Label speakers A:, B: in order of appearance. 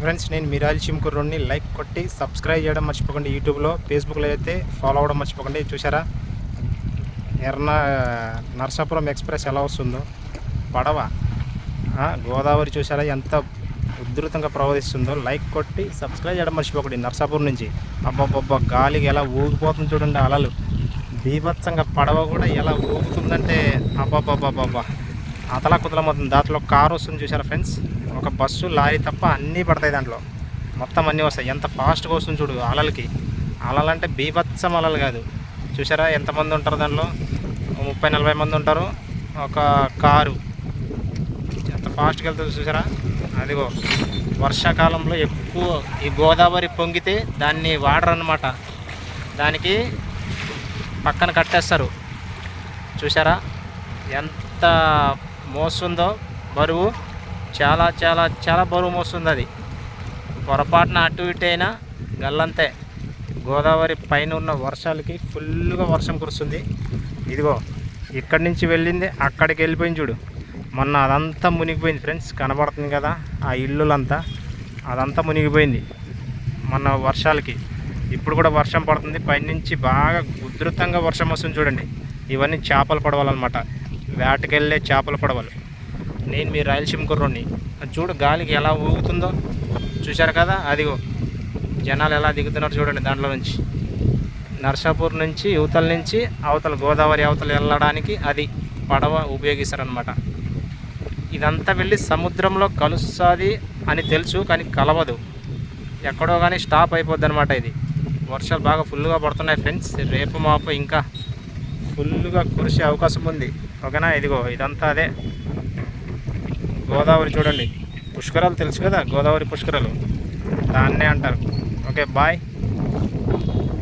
A: Friends నేను మిరాల్ చిమ్కుర్రుడిని like కొట్టి subscribe చేయడం మర్చిపోకండి. యూట్యూబ్లో ఫేస్బుక్లో అయితే ఫాలో అవ్వడం మర్చిపోకండి. చూసారా ఎర్న నర్సాపురం ఎక్స్ప్రెస్ ఎలా వస్తుందో. పడవ. గోదావరి చూసారా ఎంత ఉధృతంగా ప్రవహిస్తుందో. లైక్ కొట్టి సబ్స్క్రైబ్ చేయడం మర్చిపోకండి. నర్సాపురం నుంచి. అబ్బబ్బబ్బా గాలికి ఎలా ఊగిపోతుంది చూడండి అలలు. బీభత్సంగా పడవ కూడా ఎలా ఊగుతుందంటే అబ్బబ్బబ్బబ్బబ్బా. అతలా కుతలమవుతుంది దాంట్లో కారు వస్తుంది చూసారా ఫ్రెండ్స్? ఒక బస్సు లారీ తప్ప అన్నీ పడతాయి దాంట్లో. మొత్తం అన్నీ వస్తాయి. ఎంత ఫాస్ట్గా వస్తుంది చూడు అలలకి. అలలు అంటే బీభత్సం అలలు కాదు. చూసారా ఎంతమంది ఉంటారు దాంట్లో? ముప్పై నలభై మంది ఉంటారు. ఒక కారు. ఎంత ఫాస్ట్గా వెళ్తుందో చూసారా అదిగో వర్షాకాలంలో ఎక్కువ ఈ గోదావరి పొంగితే దాన్ని వాడరు అనమాట దానికి పక్కన కట్టేస్తారు. చూసారా ఎంత మోస్తుందో బరువు. చాలా చాలా చాలా బరువు మోస్తుంది అది పొరపాటున అటు ఇటు అయినా గల్లంతే. గోదావరి పైన ఉన్న వర్షాలకి ఫుల్గా వర్షం కురుస్తుంది. ఇదిగో ఇక్కడి నుంచి వెళ్ళింది అక్కడికి వెళ్ళిపోయింది చూడు. మొన్న అదంతా మునిగిపోయింది ఫ్రెండ్స్ కనబడుతుంది కదా ఆ ఇల్లులంతా. అదంతా మునిగిపోయింది మొన్న వర్షాలకి. ఇప్పుడు కూడా వర్షం పడుతుంది పైనుంచి బాగా ఉధృతంగా వర్షం వస్తుంది చూడండి. ఇవన్నీ చేపల పడవలన్నమాట. వేటకెళ్ళే చేపల పడవలు. నేను మీ రాయలసీమ కుర్రోని అది చూడు గాలికి ఎలా ఊగుతుందో. చూశారు కదా? అదిగో. జనాలు ఎలా దిగుతున్నారు చూడండి దాంట్లో నుంచి. నర్సాపూర్ నుంచి యువతల నుంచి అవతల గోదావరి అవతల వెళ్ళడానికి అది పడవ ఉపయోగిస్తారనమాట ఇదంతా వెళ్ళి సముద్రంలో కలుస్తుంది అని తెలుసు కానీ కలవదు. ఎక్కడో కానీ స్టాప్ అయిపోద్ది అనమాట ఇది. వర్షాలు బాగా ఫుల్గా పడుతున్నాయి ఫ్రెండ్స్. రేపు మాపు ఇంకా ఫుల్గా కురిసే అవకాశం ఉంది. ఓకేనా? ఇదిగో ఇదంతా అదే. గోదావరి చూడండి. పుష్కరాలు తెలుసు కదా గోదావరి పుష్కరాలు. దాన్నే అంటారు. Okay bye.